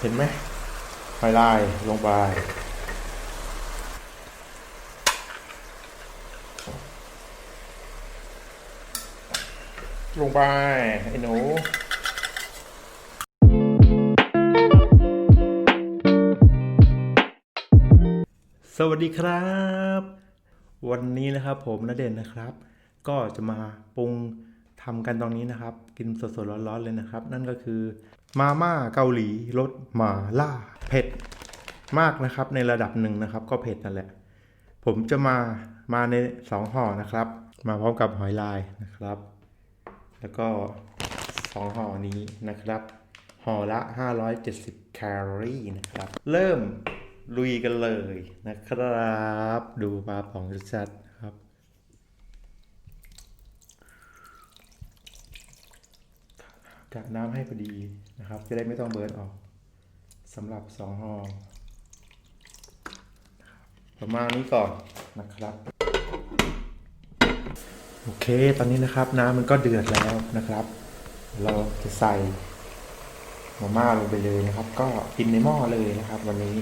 เห็นไหมไฮไลท์ลงไปลงไปไอ้หนูสวัสดีครับ วันนี้นะครับผมนเด่นนะครับ ก็จะมาปรุงทำกันตรงนี้นะครับ กินสดๆร้อนๆเลยนะครับ นั่นก็คือ มาม่าเกาหลีรสหมาล่าเผ็ดมากนะครับ ในระดับหนึ่งนะครับ ก็เผ็ดนั่นแหละ ผมจะมามาในสองห่อนะครับ มาพร้อมกับหอยลายนะครับ แล้วก็สองห่อนี้นะครับห่อละ 570แคลอรี่นะครับ เริ่มลุยกันเลยนะครับ ดูปลาป๋องชัดๆนะครับ กะน้ำให้พอดีนะครับ จะได้ไม่ต้องเบิร์นออกสำหรับสองห่อประมาณนี้ก่อนนะครับ โอเคตอนนี้นะครับน้ำมันก็เดือดแล้วนะครับ เราจะใส่มาม่าลงไปเลยนะครับ ก็กินในหม้อเลยนะครับ วันนี้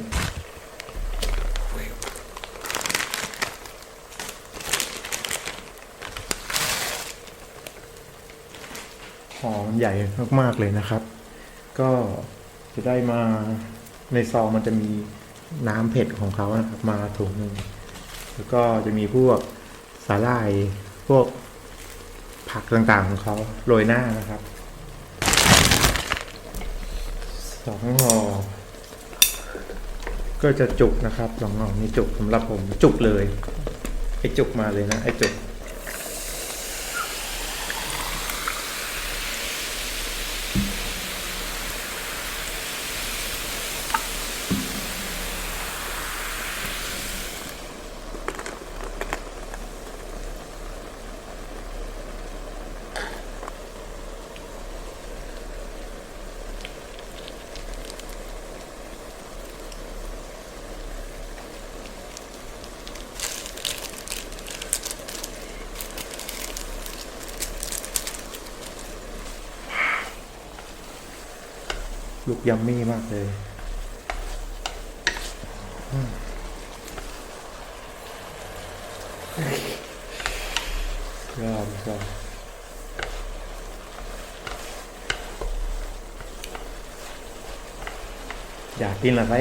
อมันใหญ่มากๆเลยนะครับ ก็จะได้มาในซองมันจะมีน้ำเผ็ดของเขานะครับ มาถุงหนึ่งแล้วก็จะมีพวกสาหร่ายพวกผักต่างๆของเขาโรยหน้านะครับสองห่อก็จะจุกนะครับสองห่อนี่จุกสำหรับผมจุกเลยไอจุกมาเลยนะไอจุก ลูกยัมมี่มากเลยอืมยอดยอดอยากกินอะไร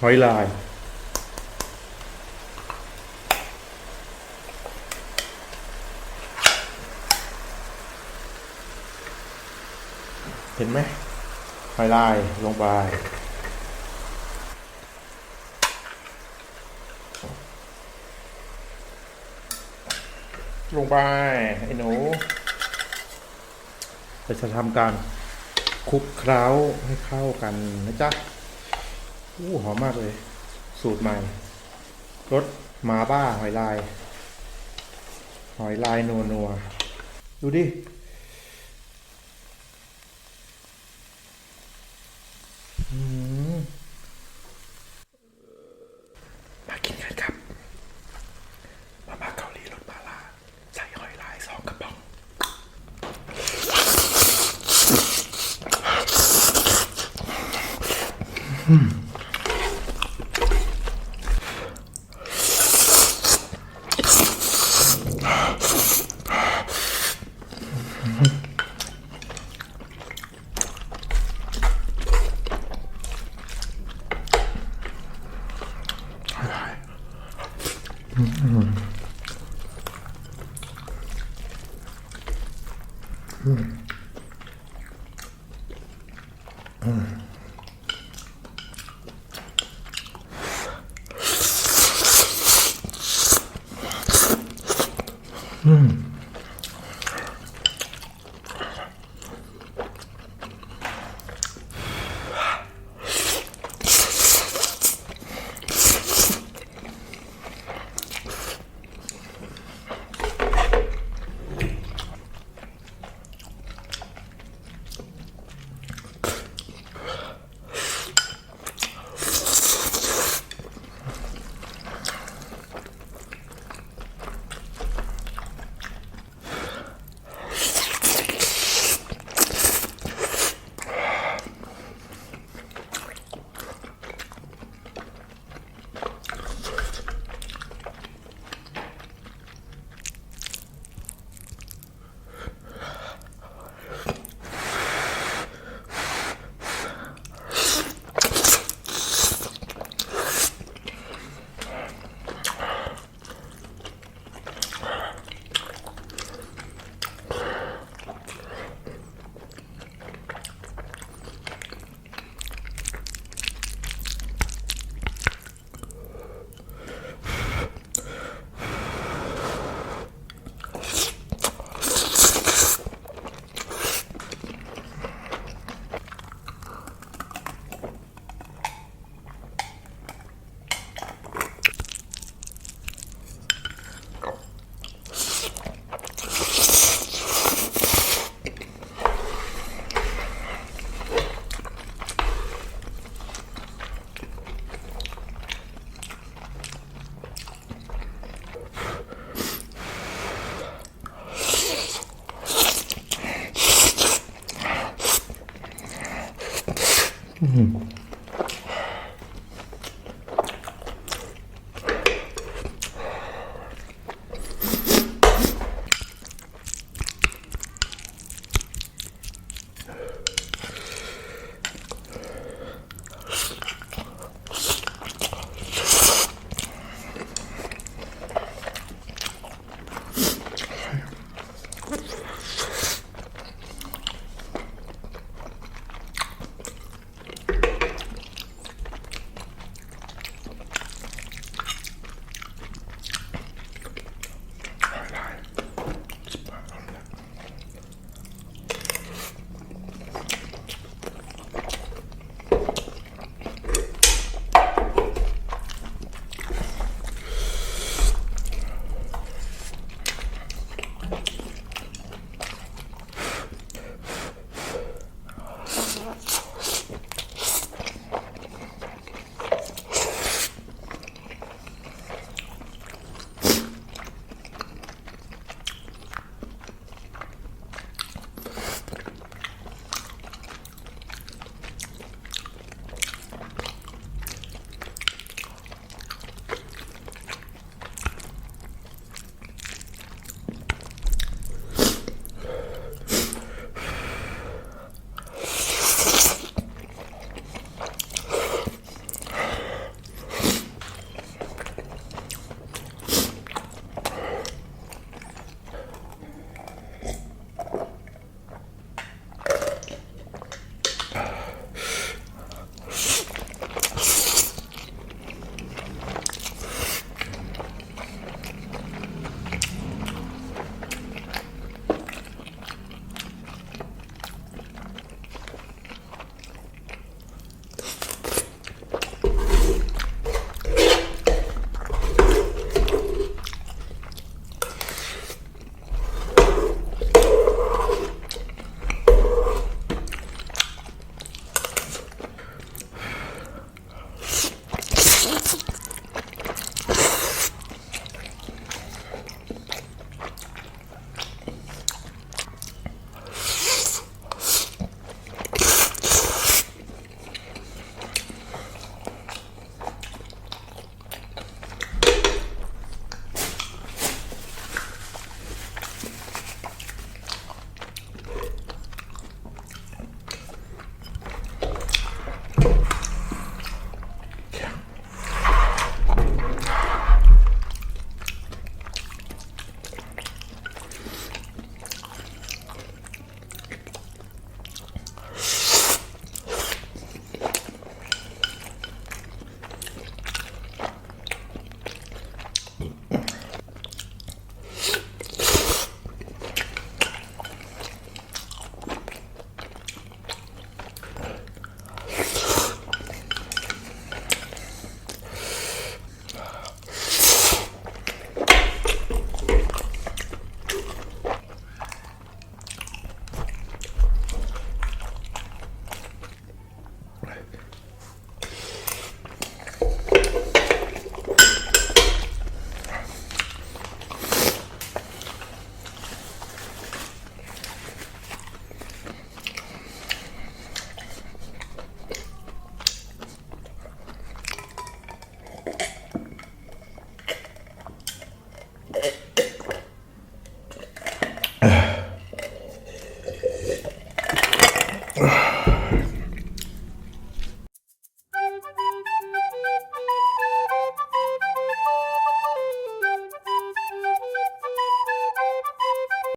หอยลาย เห็นไหมไฮไลท์ลงไปลงไปไอ้หนูเราจะทำการคลุกเคล้าให้เข้ากันนะจ๊ะอู้หอมมากเลย สูตรใหม่รสหมาบ้าหอยลาย หอยลายนัวนัวดูดิ อืมมากินกันครับ มาม่าเกาหลีรสมาล่าใส่หอยลายสองกระป๋อง อ อื้อหือ